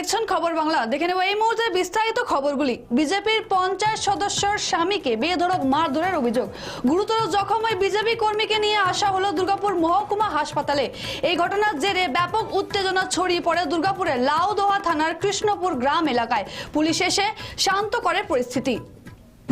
দেখছেন খবর বাংলা। দেখে নেব এই মুহূর্তে বিস্তারিত খবরগুলি। বিজেপির পঞ্চায়েত সদস্যর স্বামীকে বেধরক মারধরের অভিযোগ। গুরুতর জখম ওই বিজেপি কর্মীকে নিয়ে আসা হলো দুর্গাপুর মহকুমা হাসপাতালে। এই ঘটনার জেরে ব্যাপক উত্তেজনা ছড়িয়ে পড়ে দুর্গাপুরের লাউদোহা থানার কৃষ্ণপুর গ্রাম এলাকায়। পুলিশ এসে শান্ত করে পরিস্থিতি।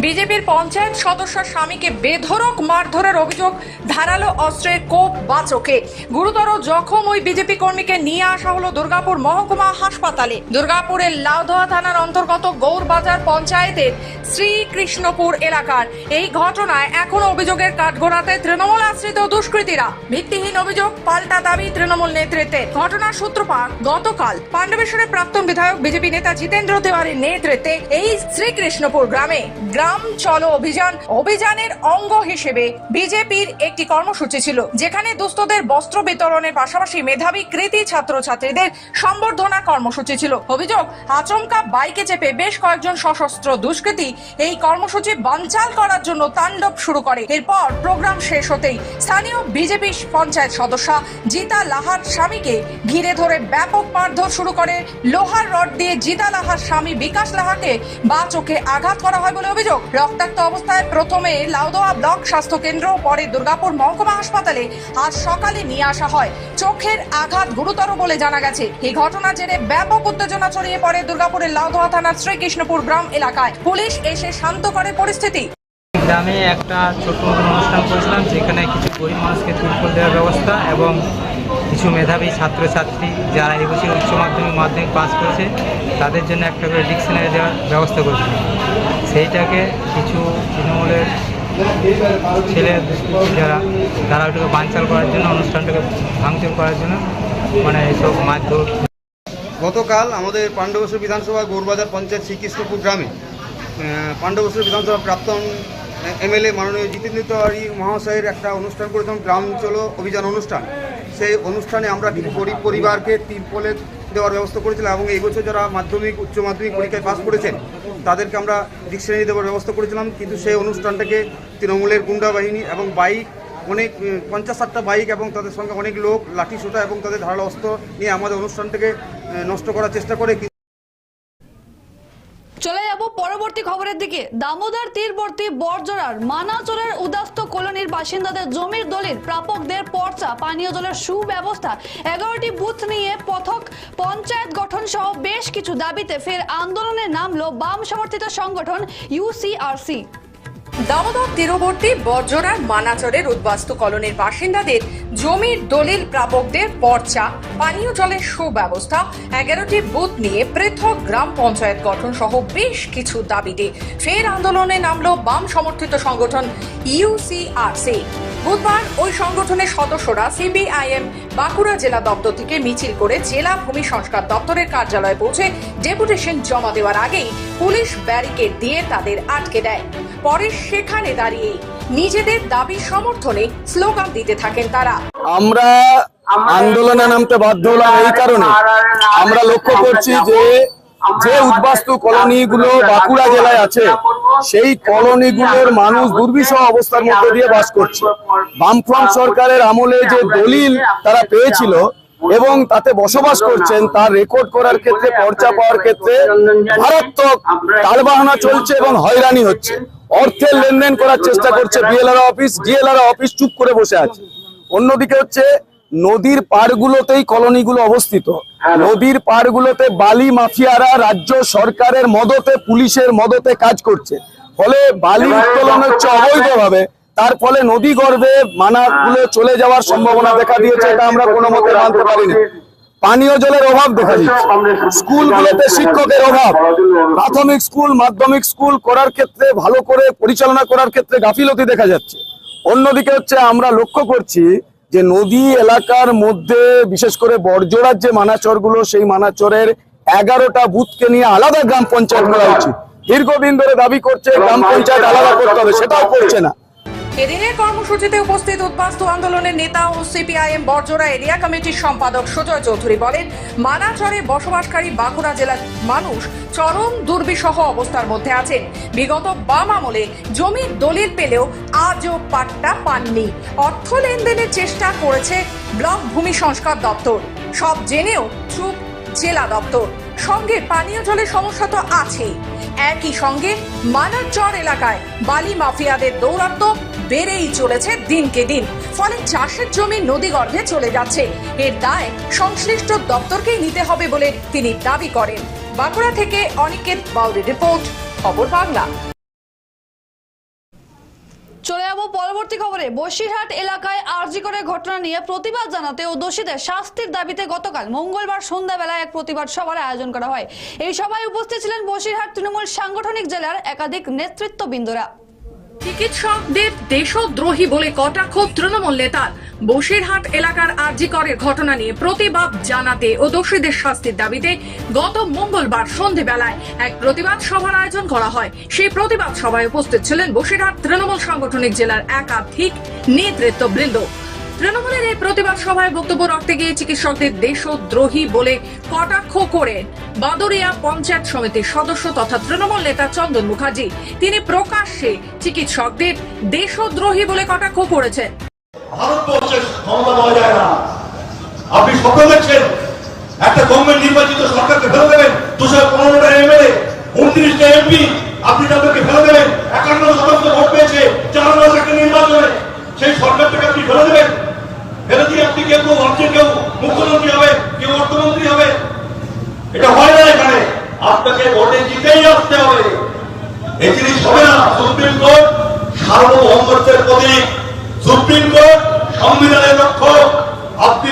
বিজেপির পঞ্চায়েত সদস্য স্বামীকে বেধরক মারধরের অভিযোগ, ধারালো অস্ত্রের কোপ বাচকে গুরুতর জখম ওই বিজেপি কর্মীকে নিয়ে আসা হলো দুর্গাপুর মহকুমা হাসপাতালে। দুর্গাপুরের লাউদোয়া থানার অন্তর্গত গৌরবাজার পঞ্চায়েতের শ্রীকৃষ্ণপুর এলাকার। এই ঘটনায় এখনও অভিযোগের কাঠগোড়াতে তৃণমূল আশ্রিত দুষ্কৃতীরা। ভিত্তিহীন অভিযোগ, পাল্টা দাবি তৃণমূল নেতৃত্বে ঘটনার সূত্রপাত, গতকাল পাণ্ডবেশ্বরের প্রাক্তন বিধায়ক, বিজেপি নেতা জিতেন্দ্র তেওয়ারির নেতৃত্বে এই শ্রীকৃষ্ণপুর গ্রামে গ্রাম চলো অভিযান, অভিযানের অঙ্গ হিসেবে বিজেপির একটি কর্মসূচি ছিল, যেখানে দুস্থদের বস্ত্র বিতরণের পাশাপাশি মেধাবী কৃতি ছাত্রছাত্রীদের সম্বর্ধনা কর্মসূচি ছিল। অভিযোগ, আচমকা বাইকে চেপে বেশ কয়েকজন সশস্ত্র দুষ্কৃতী এই কর্মসূচি বানচাল করার জন্য তাণ্ডব শুরু করে। এরপর প্রোগ্রাম শেষ হতেই স্থানীয় বিজেপি পঞ্চায়েত সদস্যা জিতা লাহার স্বামীকে ঘিরে ধরে ব্যাপক মারধর শুরু করে। লোহার রড দিয়ে জিতা লাহার স্বামী বিকাশ লাহাকে বা চোখে আঘাত করা হয় বলে অভিযোগ। রক্তাক্ত অবস্থায় প্রথমে লাউদোয়া ব্লক স্বাস্থ্য কেন্দ্র পরে দুর্গাপুর মহকুমা হাসপাতালে আজ সকালে নিয়ে আসা হয়। চোখের আঘাত গুরুতর বলে জানা গেছে। এই ঘটনা জেরে ব্যাপক উত্তেজনা ছড়িয়ে পড়ে দুর্গাপুরের লাউদোয়া থানার শ্রীকৃষ্ণপুর গ্রাম এলাকায়। পুলিশ এসে শান্ত করে পরিস্থিতি। গ্রামে একটা মতন অনুষ্ঠান করেছিলাম, যেখানে কিছু গরিব মানুষকে তুলফুল দেওয়ার ব্যবস্থা এবং কিছু মেধাবী ছাত্রছাত্রী যারা এবছর উচ্চ মাধ্যমিক মাধ্যমিক পাস করেছে, তাদের জন্য একটা করে ডিকশনারি দেওয়ার ব্যবস্থা করেছিলাম। সেইটাকে কিছু তৃণমূলের ছেলে যারা তারা ওটাকে বানচাল করার জন্য অনুষ্ঠানটাকে ভাঙচুর করার জন্য মানে এইসব মারধর। গতকাল আমাদের পাণ্ডবেশ্বর বিধানসভা গৌরবাজার পঞ্চায়েত শ্রীকৃষ্ণপুর গ্রামে আহ, পাণ্ডবেশ্বর বিধানসভা প্রাক্তন এমএলএ মাননীয় জিতেন্দ্র তিওয়ারি মহাশয়ের একটা অনুষ্ঠান করেছিলাম গ্রাম চলো অভিযান অনুষ্ঠান। সেই অনুষ্ঠানে আমরা গরিব পরিবারকে তিরপলে দেওয়ার ব্যবস্থা করেছিলাম এবং এই বছর যারা মাধ্যমিক, উচ্চ মাধ্যমিক পরীক্ষায় পাস করেছেন, তাদেরকে আমরা ডিকশনারি দেওয়ার ব্যবস্থা করেছিলাম। কিন্তু সেই অনুষ্ঠানটাকে তৃণমূলের গুন্ডা বাহিনী এবং বাইক, অনেক পঞ্চাশ ষাটটা বাইক এবং তাদের সঙ্গে অনেক লোক, লাঠি সোটা এবং তাদের ধারালো অস্ত্র নিয়ে আমাদের অনুষ্ঠানটাকে নষ্ট করার চেষ্টা করে। চলে যাব পরবর্তী খবরের দিকে। দামোদর তীরবর্তী বর্জরার মানাচরের উদাস্ত কলোনির বাসিন্দাদের জমির দলিল, প্রাপকদের পর্চা, পানীয় জলের সুব্যবস্থা, এগারোটি বুথ নিয়ে পথক পঞ্চায়েত গঠন সহ বেশ কিছু দাবিতে ফের আন্দোলনে নামল বাম সমর্থিত সংগঠন ইউসিআরসি দামোদর তীরবর্তী বর্জরার মানাচরের উদ্বাস্তু কলোনির বাসিন্দাদের জমির দলিল প্রাপকদের পর্চা, পানীয় জলের সুব্যবস্থা, এগারোটি বুথ নিয়ে পৃথক গ্রাম পঞ্চায়েত গঠন সহ বেশ কিছু দাবিতে ফের আন্দোলনে নামল বাম সমর্থিত সংগঠন ইউসিআরসি বুধবার ওই সংগঠনের সদস্যরা সিবিআইএম বাঁকুড়া জেলা দপ্তর থেকে মিছিল করে জেলা ভূমি সংস্কার দপ্তরের কার্যালয়ে পৌঁছে ডেপুটেশন জমা দেওয়ার আগেই পুলিশ ব্যারিকেড দিয়ে তাদের আটকে দেয়। পরে সেখানে দাঁড়িয়ে নিজেদের দাবি সমর্থনে স্লোগান দিতে থাকেন তারা। আমরা আন্দোলনে নামতে বাধ্য হলাম এই কারণে। আমরা লক্ষ্য করছি যে যে উদ্বাস্তু কলোনিগুলো বাঁকুড়া জেলায় আছে সেই কলোনিগুলোর মানুষ দুর্বিষহ অবস্থার মধ্যে দিয়ে বাস করছে। বামফ্রন্ট সরকারের আমলে যে দলিল তারা পেয়েছিল এবং তাতে বসবাস করছেন তার রেকর্ড করার ক্ষেত্রে পর্চা পাওয়ার ক্ষেত্রে মারাত্মক তালবাহানা চলছে এবং হয়রানি হচ্ছে। অর্থের লেনদেন করার চেষ্টা করছে বিএলআর অফিস ডিএলআর অফিস চুপ করে বসে আছে। অন্যদিকে হচ্ছে নদীর পাড়গুলোতেই কলোনিগুলো অবস্থিত। নদীর পাড়গুলোতে বালি মাফিয়ারা রাজ্য সরকারের মদতে পুলিশের মদতে কাজ করছে। ফলে বালি উত্তোলন হচ্ছে অবৈধভাবে। তার ফলে নদী গর্ভে মানাগুলো চলে যাওয়ার সম্ভাবনা দেখা দিয়েছে, এটা আমরা কোনো মতে মানতে পারিনি। পানীয় জলের অভাব দেখা দিচ্ছে স্কুলগুলোতে শিক্ষকের অভাব। প্রাথমিক স্কুল, মাধ্যমিক স্কুল করার ক্ষেত্রে ভালো করে পরিচালনা করার ক্ষেত্রে গাফিলতি দেখা যাচ্ছে। অন্যদিকে হচ্ছে আমরা লক্ষ্য করছি যে নদী এলাকার মধ্যে, বিশেষ করে বর্জরার যে মানাচরগুলো, সেই মানাচরের এগারোটা বুথকে নিয়ে আলাদা গ্রাম পঞ্চায়েত করা উচিত। দীর্ঘদিন ধরে দাবি করছে, গ্রাম পঞ্চায়েত আলাদা করতে হবে, সেটাও করছে না। এদিনের কর্মসূচিতে উপস্থিত উদ্বাস্তু আন্দোলনের নেতা ও সিপিআইএম বর্জরা এরিয়া কমিটির সম্পাদক সুজয় চৌধুরী বলেন, মানাচরে বসবাসকারী বাঁকুড়া জেলার মানুষ চরম দুর্বিষহ অবস্থার মধ্যে আছেন। বিগত বাম আমলে জমির দলিল পেলেও আজও পাট্টা পাননি। অর্থ লেনদেনের চেষ্টা করেছে ব্লক ভূমি সংস্কার দপ্তর। সব জেনেও চুপ জেলা দপ্তর। সঙ্গে পানীয় জলের সমস্যা তো আছেই। একই সঙ্গে মানারচর এলাকায় বালি মাফিয়াদের দৌরাত্ম বেড়েই চলেছে দিনকে দিন। ফলে চাষের জমি নদীগর্ভে চলে যাচ্ছে। এর দায় সংশ্লিষ্ট দপ্তরকেই নিতে হবে বলে তিনি দাবি করেন। বাঁকুড়া থেকে অনিকেত বাউরি রিপোর্ট, খবর বাংলা। চলে যাব পরবর্তী খবরে। বসিরহাট এলাকায় আরজি করে ঘটনা নিয়ে প্রতিবাদ জানাতে ও দোষীদের শাস্তির দাবিতে গতকাল মঙ্গলবার সন্ধ্যাবেলায় এক প্রতিবাদ সভার আয়োজন করা হয়। এই সভায় উপস্থিত ছিলেন বসিরহাট তৃণমূল সাংগঠনিক জেলার একাধিক নেতৃত্ববৃন্দরা। চিকিৎসকদের দেশদ্রোহী বলে কটাক্ষ তৃণমূল নেতার। বসিরহাট এলাকার আরজিকরের ঘটনা নিয়ে প্রতিবাদ জানাতে ও দোষীদের শাস্তির দাবিতে গত মঙ্গলবার সন্ধেবেলায় এক প্রতিবাদ সভার আয়োজন করা হয়। সেই প্রতিবাদ সভায় উপস্থিত ছিলেন বসিরহাট তৃণমূল সাংগঠনিক জেলার একাধিক নেতৃত্ববৃন্দ। তৃণমূলের এই প্রতিবাদ সভায় বক্তব্য রাখতে গিয়ে চিকিৎসকদের দেশদ্রোহী বলে কটাক্ষ করে বাদরিয়া পঞ্চায়েত সমিতির সদস্য তথা তৃণমূল নেতা চন্দন মুখার্জি। তিনি প্রকাশ্যে চিকিৎসকদের দেশদ্রোহী বলে কটাক্ষ করেছেন। আপনি স্বপ্ন দেখছেন, একটা গভর্নমেন্ট নির্বাচিত সরকারকে ফেলে দেবেন। দুশো পনেরোটা এমএলএ উনত্রিশটা এমপি আপনি তাদেরকে ফেলে দেবেন। একান্ন শতাংশ ভোট পেয়েছে, চার মাস একটা নির্বাচনে। সেই সরকারটাকে আপনি ফেলে দেবেন।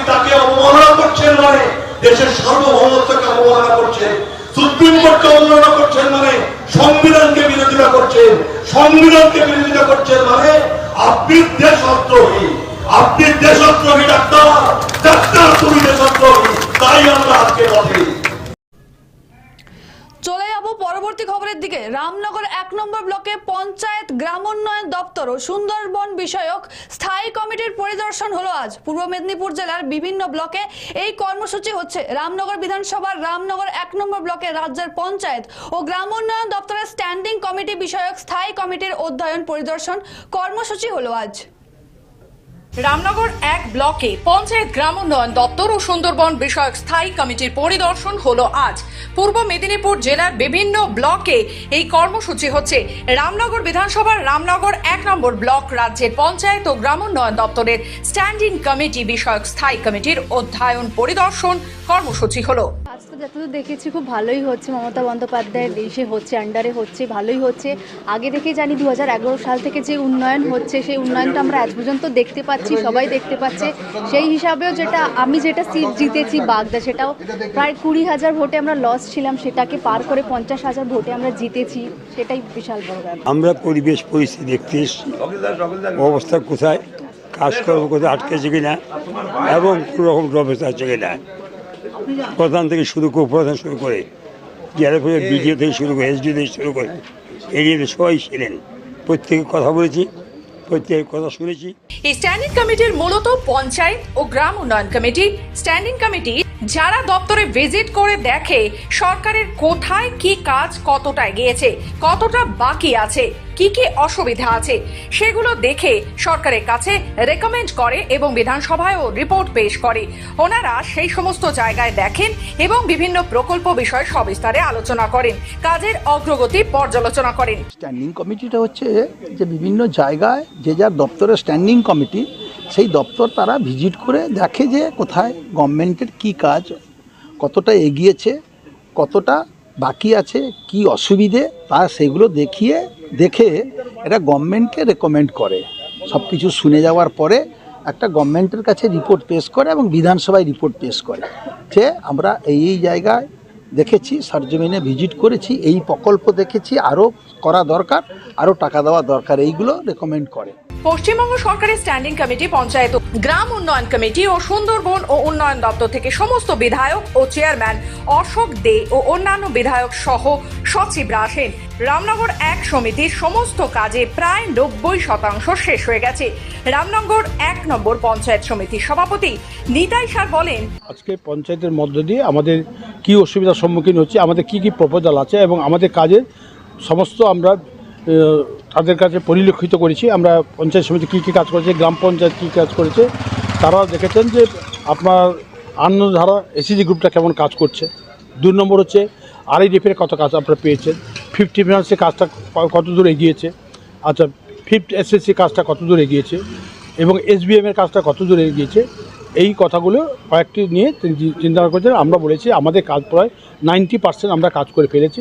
তাকে অবমাননা করছেন মানে দেশের সার্বভৌমত্বকে অবমাননা করছেন। সুপ্রিম কোর্টকে অবমাননা করছেন মানে সংবিধানকে বিরোধিতা করছেন। সংবিধানকে বিরোধিতা করছেন মানে আপনি দেশদ্রোহী আপনি দেশদ্রোহী ডাক্তার। ডাক্তার, তুমি দেশদ্রোহী। তাই আমরা আজকে বলি চলে যাব পরবর্তী খবরের দিকে। রামনগর এক নম্বর ব্লকে পঞ্চায়েত গ্রামোন্নয়ন দপ্তর ও সুন্দরবন বিষয়ক স্থায়ী কমিটির পরিদর্শন হলো আজ। পূর্ব মেদিনীপুর জেলার বিভিন্ন ব্লকে এই কর্মসূচি হচ্ছে। রামনগর বিধানসভার রামনগর এক নম্বর ব্লকে রাজ্যের পঞ্চায়েত ও গ্রামোন্নয়ন দপ্তরের স্ট্যান্ডিং কমিটি বিষয়ক স্থায়ী কমিটির অধ্যয়ন পরিদর্শন কর্মসূচি হলো আজ। রামনগর এক ব্লকে পঞ্চায়েত গ্রাম উন্নয়ন দপ্তর ও সুন্দরবন বিষয়ক স্থায়ী কমিটির পরিদর্শন হলো আজ। পূর্ব মেদিনীপুর জেলার বিভিন্ন ব্লকে এই কর্মসূচি হচ্ছে। রামনগর বিধানসভার রামনগর এক নম্বর ব্লক রাজ্যের পঞ্চায়েত ও গ্রাম উন্নয়ন দপ্তরের স্ট্যান্ডিং কমিটি বিষয়ক স্থায়ী কমিটির অধ্যয়ন পরিদর্শন কর্মসূচি হলো। আজ যতদূর দেখেছি খুব ভালোই হচ্ছে। মমতা বন্দ্যোপাধ্যায়ের দেশে হচ্ছে আন্ডারে হচ্ছে, ভালোই হচ্ছে। আগে থেকে জানি দু হাজার এগারো সাল থেকে যে উন্নয়ন হচ্ছে, সেই উন্নয়নটা আমরা আজ পর্যন্ত দেখতে পাচ্ছি, সবাই দেখতে পাচ্ছে। সেই হিসাবেও যেটা, আমি যেটা সিট জিতেছি বাগদা, সেটাও প্রায় কুড়ি হাজার ভোটে আমরা লস ছিলাম, সেটাকে পার করে পঞ্চাশ হাজার ভোটে আমরা জিতেছি, সেটাই বিশাল বড় আমরা পরিবেশ পরিস্থিতি দেখতে এসেছি অবস্থা কোথায়, কাজকর্ম কোথায় আটকেছে কিনা, এবং কোনো রকম আছে কিনা। প্রধান থেকে শুরু করে প্রধান শুরু করে জেলা পরিষদ বিডিও থেকে শুরু করে এসডিও থেকে শুরু করে এরিয়াতে সবাই ছিলেন। প্রত্যেকে কথা বলেছি প্রত্যেকের কথা শুনেছি। এই স্ট্যান্ডিং কমিটির মূলত পঞ্চায়েত ও গ্রাম উন্নয়ন কমিটি স্ট্যান্ডিং কমিটি যারা দপ্তরে ভিজিট করে দেখে সরকারের কোথায় কি কাজ কতটা এগিয়েছে কতটা বাকি আছে কি কি অসুবিধা আছে সেগুলো দেখে সরকারের কাছে রেকমেন্ড করে এবং বিধানসভায়ও রিপোর্ট পেশ করে। ওনারা সেই সমস্ত জায়গায় দেখেন এবং বিভিন্ন প্রকল্প বিষয়ে সবিস্তারে আলোচনা করেন, কাজের অগ্রগতি পর্যালোচনা করেন। স্ট্যান্ডিং কমিটিটা হচ্ছে যে বিভিন্ন জায়গায় যে যার দপ্তরের স্ট্যান্ডিং কমিটি সেই দপ্তর তারা ভিজিট করে দেখে যে কোথায় গভর্নমেন্টের কি কাজ, কতটা এগিয়েছে, কতটা বাকি আছে, কি অসুবিধে, তা সেগুলো দেখিয়ে, দেখে এটা গভর্নমেন্টকে রেকমেন্ড করে। সব কিছু শুনে যাওয়ার পরে একটা গভর্নমেন্টের কাছে রিপোর্ট পেশ করে এবং বিধানসভায় রিপোর্ট পেশ করে যে আমরা এই এই জায়গায় দেখেছি, সরজমিনে ভিজিট করেছি, এই প্রকল্প দেখেছি, আরও করা দরকার, আরও টাকা দেওয়া দরকার, এইগুলো রেকমেন্ড করে। পশ্চিমবঙ্গ সরকারের স্ট্যান্ডিং কমিটি পঞ্চায়েত গ্রাম উন্নয়ন কমিটি ও সুন্দরবন ও উন্নয়ন দপ্তর থেকে সমস্ত বিধায়ক ও চেয়ারম্যান অশোক দে ও অন্যান্য বিধায়ক সহ সচিবরা আসেন। রামনগর এক সমিতির সমস্ত কাজে প্রায় নব্বই শতাংশ শেষ হয়ে গেছে। রামনগর এক নম্বর পঞ্চায়েত সমিতির সভাপতি নিতাই সার বলেন, আজকে পঞ্চায়েতের মধ্য দিয়ে আমাদের কি অসুবিধার সম্মুখীন হচ্ছে, আমাদের কি কি প্রপোজাল আছে এবং আমাদের কাজের সমস্ত আমরা তাদের কাছে পরিলক্ষিত করেছি। আমরা পঞ্চায়েত সমিতি কী কী কাজ করেছে, গ্রাম পঞ্চায়েত কী কাজ করেছে, তারাও দেখেছেন যে আপনার আনন্দধারা এসিজি গ্রুপটা কেমন কাজ করছে। দুই নম্বর হচ্ছে আরআইডিএফের কত কাজ আপনারা পেয়েছেন, ফিফটি ফিনান্সের কাজটা কত দূর এগিয়েছে আচ্ছা ফিফথ এসএসসি কাজটা কত দূর এগিয়েছে এবং এসবিএমের কাজটা কত দূর এগিয়েছে, এই কথাগুলো কয়েকটি নিয়ে চিন্তা করছেন। আমরা বলেছি, আমাদের কাজ প্রায় নাইনটি পার্সেন্ট আমরা কাজ করে ফেলেছি।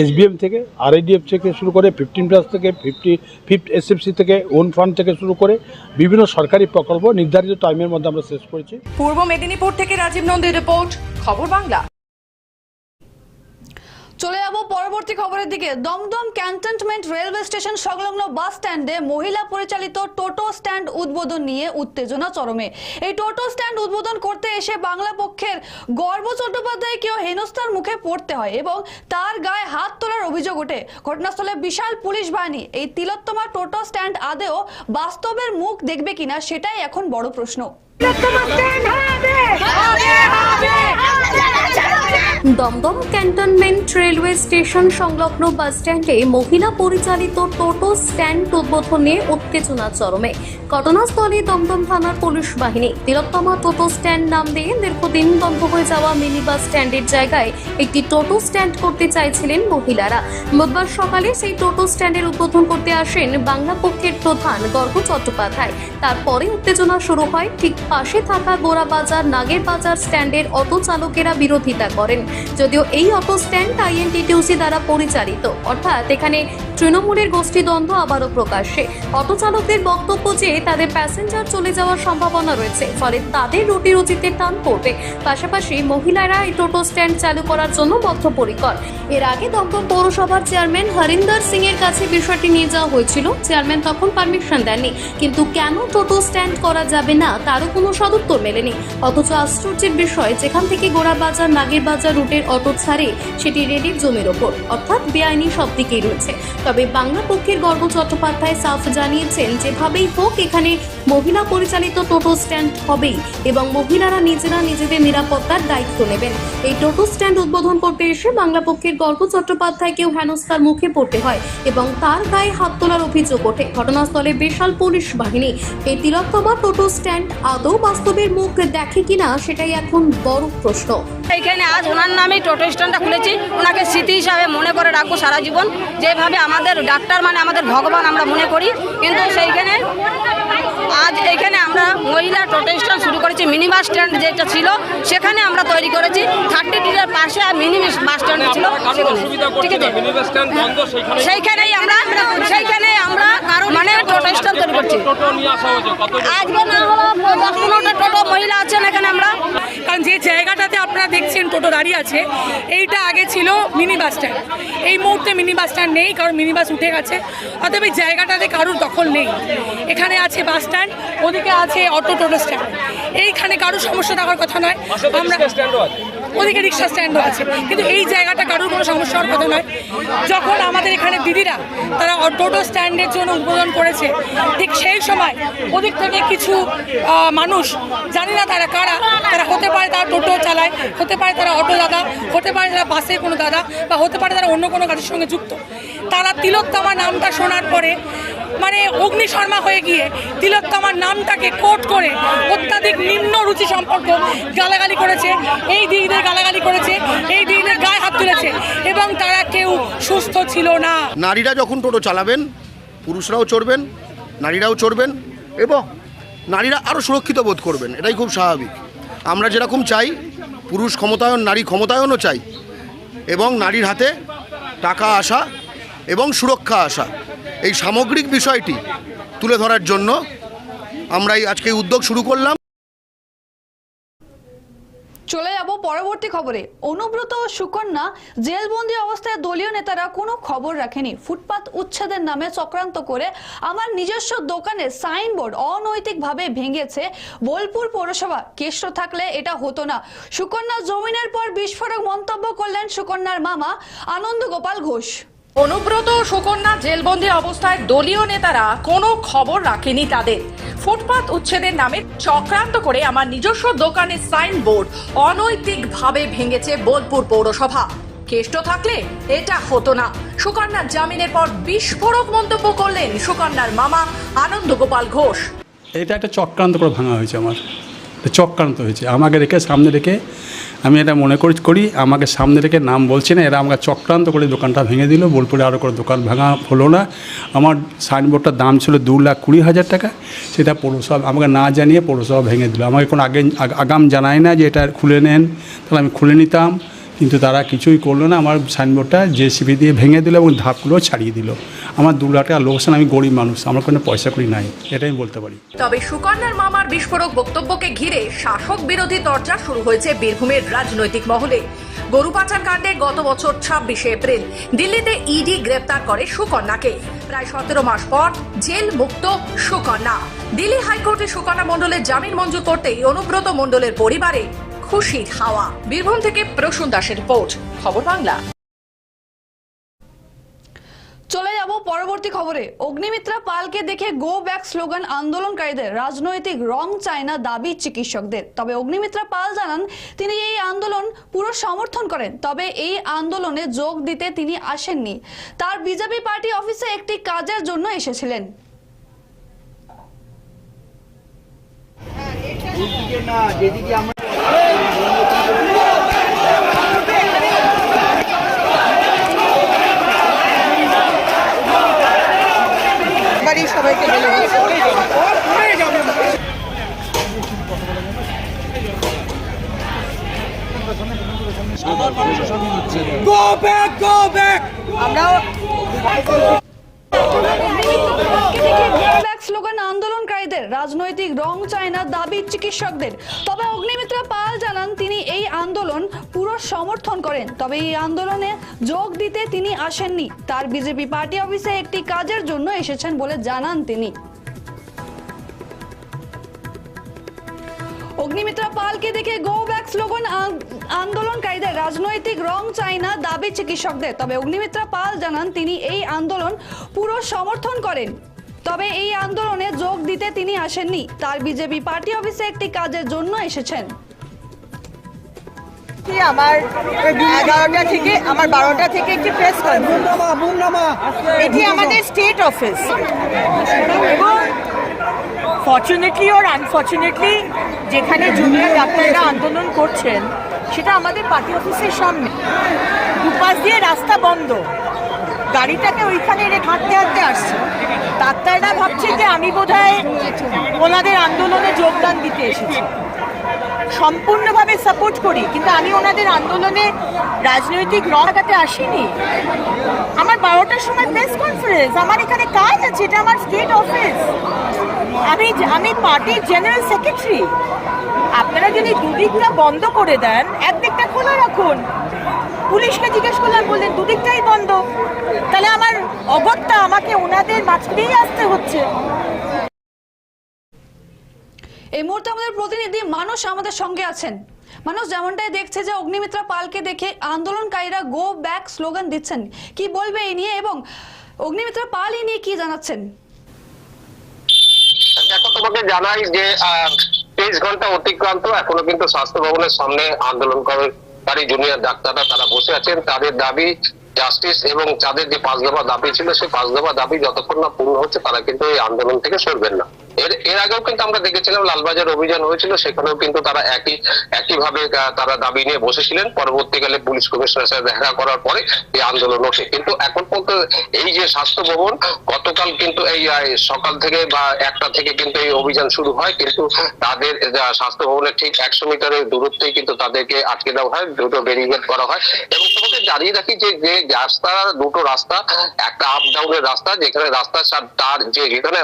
এসবিএম থেকে আরআইডিএফ থেকে শুরু করে ফিফটিন প্লাস থেকে ফিফটি ফিফথ এসএফসি থেকে ওন ফান্ড থেকে শুরু করে বিভিন্ন সরকারি প্রকল্প নির্ধারিত টাইমের মধ্যে আমরা শেষ করেছি। পূর্ব মেদিনীপুর থেকে রাজীব নন্দীর রিপোর্ট, খবর বাংলা। চলে যাব পরবর্তী খবরের দিকে। দমদম ক্যান্টনমেন্ট রেলওয়ে স্টেশন সংলগ্ন বাস স্ট্যান্ডে মহিলা পরিচালিত টোটো স্ট্যান্ড উদ্বোধন নিয়ে উত্তেজনা চরমে। এই টোটো স্ট্যান্ড উদ্বোধন করতে এসে বাংলা পক্ষের গর্ব চট্টোপাধ্যায়কেও হেনস্থার মুখে পড়তে হয় এবং তার গায়ে হাত তোলার অভিযোগ ওঠে। ঘটনাস্থলে বিশাল পুলিশ বাহিনী এই তিলোত্তমা টোটো স্ট্যান্ড আদেও বাস্তবের মুখ দেখবে কিনা সেটাই এখন বড় প্রশ্ন। দমদম ক্যান্টনমেন্ট রেলওয়ে স্টেশন সংলগ্ন বাস স্ট্যান্ডে মহিলা পরিচালিত টোটো স্ট্যান্ড উদ্বোধনে উত্তেজনা চরমে। ঘটনাস্থলে দমদম থানার পুলিশ বাহিনী তিলোত্তমা টোটো স্ট্যান্ড নাম দিয়ে দীর্ঘদিন বন্ধ হয়ে যাওয়া মিনি বাস স্ট্যান্ডের জায়গায় একটি টোটো স্ট্যান্ড করতে চাইছিলেন মহিলারা। বুধবার সকালে সেই টোটো স্ট্যান্ডের উদ্বোধন করতে আসেন বাংলা পক্ষের প্রধান গর্গ চট্টোপাধ্যায়। তারপরে উত্তেজনা শুরু হয়, ঠিক পাশে থাকা গোড়া বাজার, নাগের বাজার স্ট্যান্ডের অটো চালকেরা বিরোধিতা করেন। যদিও এই অটো স্ট্যান্ড আইএনটিটিউসি দ্বারা পরিচালিত। অর্থাৎ এখানে তৃণমূলের গোষ্ঠীদ্বন্দ্ব আবারও প্রকাশ্যে। অটো চালকদের বক্তব্য যে তাদের প্যাসেঞ্জার চলে যাওয়ার সম্ভাবনা রয়েছে, ফলে তাদের রুটি রুজিতে টান পড়বে। পাশাপাশি মহিলারা এই টোটো স্ট্যান্ড চালু করার জন্য বদ্ধপরিকর। এর আগে দমদম পৌরসভার চেয়ারম্যান হরিন্দর সিং এর কাছে বিষয়টি নিয়ে যাওয়া হয়েছিল। চেয়ারম্যান তখন পারমিশন দেননি। কিন্তু কেন টোটো স্ট্যান্ড করা যাবে না, তারও কোনো সদুত্তর মেলেনি। অথচ আশ্চর্যের বিষয়, যেখান থেকে গোড়াবাজার নাগের বাজার রুটের অটো ছাড়ে সেটি রেডির জমির ওপর। অর্থাৎ বেআইনি সব দিকেই রয়েছে। তবে বাংলা পক্ষের গর্ব চট্টোপাধ্যায় সাফ জানিয়েছেন, যেভাবেই হোক এখানে মহিলা পরিচালিত টোটো স্ট্যান্ড হবেই এবং মহিলারা নিজেরা নিজেদের নিরাপত্তার দায়িত্ব নেবেন। এই টোটো স্ট্যান্ড উদ্বোধন করতে এসে বাংলা পক্ষের গর্ব চট্টোপাধ্যায়কেও হেনস্থার মুখে পড়তে হয় এবং তার গায়ে হাত তোলার অভিযোগ ওঠে। ঘটনাস্থলে বিশাল পুলিশ বাহিনী। এই তিলোত্তমা টোটো স্ট্যান্ড আদৌ বাস্তবের মুখ দেখে কিনা সেটাই এখন বড় প্রশ্ন। এইখানে আজ ওনার নামেই টোটো স্ট্যান্ডটা খুলেছি। ওনাকে স্মৃতি হিসাবে মনে করে রাখব সারা জীবন। যেভাবে আমাদের ডাক্তার মানে আমাদের ভগবান আমরা মনে করি কিন্তু সেইখানে আজ এইখানে আমরা মহিলা টোটো স্ট্যান্ড শুরু করেছি মিনি বাস স্ট্যান্ড যেটা ছিল সেখানে আমরা তৈরি করেছি। থার্টি ডিটের পাশে মিনি বাস স্ট্যান্ড ছিল ঠিক আছে? সেইখানেই আমরা সেইখানেই আমরা মানে টোটো স্ট্যান্ড তৈরি করছি। আজকে না হলো পনেরোটা টোটো মহিলা আছেন এখানে আমরা। কারণ যে জায়গাটাতে আপনারা দেখছেন টোটো দাঁড়িয়ে আছে এইটা আগে ছিল মিনি বাস স্ট্যান্ড। এই মুহূর্তে মিনি বাস স্ট্যান্ড নেই কারণ মিনি বাস উঠে গেছে। অতএব এই জায়গাটাতে কারোর দখল নেই। এখানে আছে বাস স্ট্যান্ড ওদিকে আছে অটো টোটো স্ট্যান্ড। এইখানে কারোর সমস্যা থাকার কথা নয়। আমরা ওদিকে রিক্সা স্ট্যান্ডও আছে। কিন্তু এই জায়গাটা কারোর কোনো সমস্যা হওয়ার কথা নয়। যখন আমাদের এখানে দিদিরা তারা টোটো স্ট্যান্ডের জন্য উদ্বোধন করেছে, ঠিক সেই সময় ওদিক থেকে কিছু মানুষ, জানি না তারা কারা, তারা হতে পারে তারা টোটো চালায়, হতে পারে তারা অটো দাদা, হতে পারে তারা বাসে কোনো দাদা, বা হতে পারে তারা অন্য কোনো কাজের সঙ্গে যুক্ত। তারা তিলোত্তমা নামটা শোনার পরে মানে অগ্নি শর্মা হয়ে গিয়ে তিলোত্তমার নামটাকে কোট করে অত্যাধিক নিম্ন রুচি সম্পর্ক গালাগালি করেছে। এই দিদিদের গালাগালি করেছে, এই দিদিদের গায়ে হাত তুলেছে এবং তারা কেউ সুস্থ ছিল না। নারীরা যখন টোটো চালাবেন, পুরুষরাও চড়বেন, নারীরাও চড়বেন এবং নারীরা আরও সুরক্ষিত বোধ করবেন, এটাই খুব স্বাভাবিক। আমরা যেরকম চাই, পুরুষ ক্ষমতায়ন, নারী ক্ষমতায়নও চাই এবং নারীর হাতে টাকা আসা এবং সুরক্ষা আসা। এই সামগ্রিক বিষয়টি তুলে ধরার জন্য আমরা এই আজকে উদ্যোগ শুরু করলাম। চলে যাব পরবর্তী খবরে। অনুব্রত ও সুকন্যা জেলবন্দি অবস্থায় দলীয় নেতারা কোনো খবর রাখেনি। ফুটপাত উচ্ছেদের নামে চক্রান্ত করে আমার নিজস্ব দোকানে সাইনবোর্ড অনৈতিকভাবে ভেঙেছে বোলপুর পৌরসভা। কেষ্ট থাকলে এটা হতো না। সুকন্যা জমিনের পর বিস্ফোরক মন্তব্য করলেন সুকন্যার মামা আনন্দ গোপাল ঘোষ। অনুব্রত সুকন্যা জেলবন্দি অবস্থায় দলীয় নেতারা কোনো খবর রাখেনি তাদের। ফুটপাত উচ্ছেদের নামে চক্রান্ত করে আমার নিজস্ব দোকানের সাইনবোর্ড অনৈতিকভাবে ভেঙেছে বোলপুর পৌরসভা। কেষ্ট থাকলে এটা হতো না। সুকন্যার জামিনের পর বিস্ফোরক মন্তব্য করলেন সুকন্যার মামা আনন্দ গোপাল ঘোষ। এটা একটা চক্রান্ত করে ভাঙা হয়েছে আমার। চক্রান্ত হয়েছে। আমাকে রেখে সামনে রেখে আমি এটা মনে করি করি, আমাকে সামনে রেখে নাম বলছে না, এরা আমাকে চক্রান্ত করে দোকানটা ভেঙে দিল, বোলপুরে আরও করে দোকান ভাঙা হলো না। আমার সাইনবোর্ডটার দাম ছিল দু লাখ কুড়ি হাজার টাকা, সেটা পৌরসভা, আমাকে না জানিয়ে পৌরসভা ভেঙে দিল। আমাকে কোনো আগে, আগাম জানায় না যে এটা খুলে নেন, তাহলে আমি খুলে নিতাম। কিন্তু তারা কিছুই করল না। আমার সাইনবোর্ডটা জেসিবি দিয়ে ভেঙে দিল এবং ধাপগুলো ছাড়িয়ে দিল। আমার দু লাখ টাকা লোকসান আমি গরিব মানুষ, আমার কোনো পয়সা করি নাই, এটাই আমি বলতে পারি। তবে সুকন্যার মামার বিস্ফোরক বক্তব্যকে ঘিরে শাসক বিরোধী তরজা শুরু হয়েছে বীরভূমের রাজনৈতিক মহলে। গরু পাচার কাণ্ডে গত বছর ছাব্বিশে এপ্রিল দিল্লিতে ইডি গ্রেপ্তার করে সুকন্যাকে। প্রায় সতেরো মাস পর জেল মুক্ত সুকন্যা। দিল্লি হাইকোর্টে সুকন্যা মণ্ডলের জামিন মঞ্জুর করতেই অনুব্রত মণ্ডলের পরিবারে খুশির হাওয়া। বীরভূম থেকে প্রসূন দাসের রিপোর্ট, খবর বাংলা। চলে যাব পরবর্তী খবরে। অগ্নিমিত্রা পালকে দেখে গো ব্যাক স্লোগান আন্দোলনকারীদের রাজনৈতিক রং চায় না দাবি চিকিৎসকদের। তবে অগ্নিমিত্রা পাল জানান, তিনি এই আন্দোলন পুরো সমর্থন করেন, তবে এই আন্দোলনে যোগ দিতে তিনি আসেননি। তার বিজেপি পার্টি অফিসে একটি কাজের জন্য এসেছিলেন। সবাইকে আমরাও ব্যাক স্লোগান আন্দোলনকারীদের রাজনৈতিক রং চায় না দাবি চিকিৎসকদের। তবে অগ্নিমিত্রা পাল জানান, তিনি এই আন্দোলন পুরো সমর্থন করেন। তবে এই আন্দোলনে যোগ দিতে তিনি আসেননি। তার বিজেপি পার্টি অফিসে একটি কাজের জন্য এসেছেন বলে জানান তিনি। অগ্নিমিত্রা পালকে দেখে গো ব্যাক স্লোগান আন্দোলনকারীদের রাজনৈতিক রং চাই না দাবি চিকিৎসকদের। তবে অগ্নিমিত্রা পাল জানান, তিনি এই আন্দোলন পুরো সমর্থন করেন। তবে এই আন্দোলনে যোগ দিতে তিনি আসেননি। তার বিজেপি পার্টি অফিসে একটি কাজের জন্য এসেছেন। কি আমার এগারোটা থেকে আমার বারোটা থেকে একটি প্রেস এটি আমাদের state office fortunately or unfortunately যেখানে জুনিয়র ডাক্তাররা আন্দোলন করছেন সেটা আমাদের পার্টি অফিসের সামনে। দুপাশ দিয়ে রাস্তা বন্ধ। গাড়িটাকে ওইখানে রেখে হাঁটতে হাঁটতে আসছে। ডাক্তাররা ভাবছে যে আমি বোধহয় ওনাদের আন্দোলনে যোগদান দিতে এসেছি। সম্পূর্ণভাবে সাপোর্ট করি, কিন্তু আমি ওনাদের আন্দোলনে রাজনৈতিক রং লাগাতে আসিনি। আমার বারোটার সময় প্রেস কনফারেন্স আমার এখানে কাজ আছে, এটা আমার স্টেট অফিস আমি আমি পার্টির জেনারেল সেক্রেটারি আপনারা যদি দুদিকটা বন্ধ করে দেন, একদিকটা খোলা রাখুন। পুলিশকে জিজ্ঞেস করলাম বললেন দুদিকটাই বন্ধ। তাহলে আমার অগত্যা আমাকে ওনাদের মাঝখানেই আসতে হচ্ছে। এই মুহূর্তে আমাদের প্রতিনিধি মানুষ আমাদের সঙ্গে আছেন। মানুষ যেমনটাই দেখছে যে অগ্নিমিত্রা পালকে দেখে আন্দোলনকারীরা গো ব্যাক স্লোগান দিচ্ছেন। কি বলবে এই নিয়ে এবং অগ্নিমিত্রা পাল এই নিয়ে কি জানাচ্ছেন? দেখো তোমাকে জানাই যে তেইশ ঘণ্টা অতিক্রান্ত এখনও কিন্তু স্বাস্থ্য ভবনের সামনে আন্দোলনকারী জুনিয়র ডাক্তাররা তারা বসে আছেন। তাদের দাবি জাস্টিস এবং তাদের যে পাঁচ দফা দাবি ছিল, সেই পাঁচ দফা দাবি যতক্ষণ না পূর্ণ হচ্ছে, তারা কিন্তু এই আন্দোলন থেকে সরবেন না। এর এর আগেও কিন্তু আমরা দেখেছিলাম লালবাজার অভিযান হয়েছিল, সেখানেও কিন্তু তারা একই, একইভাবে তারা দাবি নিয়ে বসেছিলেন। পরবর্তীকালে পুলিশ কমিশনার সাথে দেখা করার পরে এই আন্দোলন ওঠে কিন্তু এখন পর্যন্ত এই যে স্বাস্থ্য ভবন, গতকাল কিন্তু এই সকাল থেকে বা একটা থেকে কিন্তু এই অভিযান শুরু হয়। কিন্তু তাদের স্বাস্থ্য ভবনের ঠিক একশো মিটারের দূরত্বেই কিন্তু তাদেরকে আটকে দেওয়া হয় দুটো ব্যারিকেড করা হয়। এবং তোমাকে জানিয়ে রাখি যে যে রাস্তা, দুটো রাস্তা, একটা আপ ডাউনের রাস্তা, যেখানে রাস্তার সাথে তার যে, যেখানে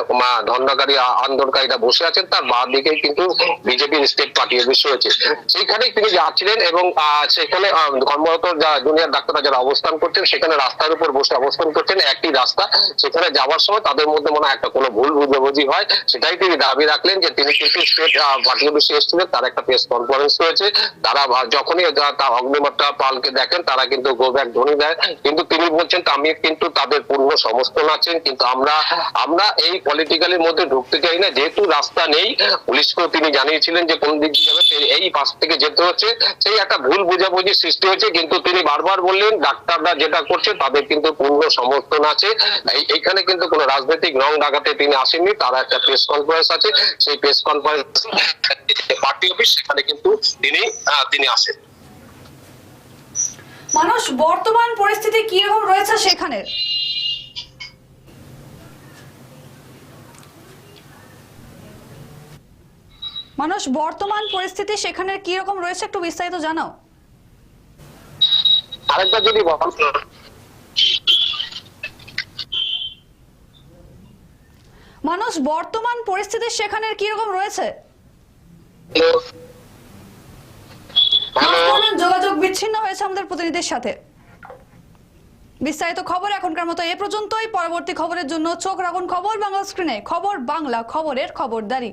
আ- আন্দোলনকারীরা বসে আছেন, তার বাঁ দিকে কিন্তু বিজেপির স্টেট পার্টি অফিস রয়েছে। সেইখানে তিনি যাচ্ছিলেন এবং সেখানে কর্মরত যা জুনিয়র ডাক্তাররা যারা অবস্থান করছেন, সেখানে রাস্তার উপর বসে অবস্থান করছেন। একই রাস্তা, সেখানে যাওয়ার সময় তাদের মধ্যে মনে হয় একটা কোনো ভুল বুঝাবুঝি হয়। সেটাই তিনি দাবি রাখলেন যে তিনি কিন্তু স্টেট পার্টি অফিসে এসেছিলেন, তার একটা প্রেস কনফারেন্স রয়েছে তারা যখনই যা- তা অগ্নিমাত্রা পালকে দেখেন, তারা কিন্তু গো ব্যাক ধ্বনি দেয়। কিন্তু তিনি বলছেন আমি কিন্তু তাদের পূর্ণ সমর্থন আছেন, কিন্তু আমরা আমরা এই পলিটিক্যালের মধ্যে ঢুকতে চাই না, যেহেতু রাস্তা নেই, পুলিশকেও তিনি জানিয়েছিলেন যে কোন দিক দিয়ে যাবে এই পাশ থেকে যেতে হচ্ছে। সেই একটা ভুল বোঝাবুঝি সৃষ্টি হয়েছে, কিন্তু তিনি বারবার বললেন, ডাক্তাররা যেটা করছে তাদের কিন্তু পূর্ণ সমর্থন আছে। এইখানে কিন্তু কোনো রাজনৈতিক রং ডাকাতে তিনি আসেননি, তার একটা প্রেস কনফারেন্স আছে। সেই প্রেস কনফারেন্স পার্টি অফিস সেখানে কিন্তু তিনি তিনি আসেন। মানুষ, বর্তমান পরিস্থিতি কি রকম রয়েছে সেখানে? মানুষ বর্তমান পরিস্থিতি সেখানে কি রকম রয়েছে একটু বিস্তারিত জানাও। আরেকবার যদি মানুষ বর্তমান পরিস্থিতি সেখানে কি রকম রয়েছে যোগাযোগ বিচ্ছিন্ন হয়েছে আমাদের প্রতিনিধির সাথে। বিস্তারিত খবর এখনকার মতো এ পর্যন্তই। পরবর্তী খবরের জন্য চোখ রাখুন খবর বাংলা স্ক্রিনে। খবর বাংলা খবরের খবরদারি।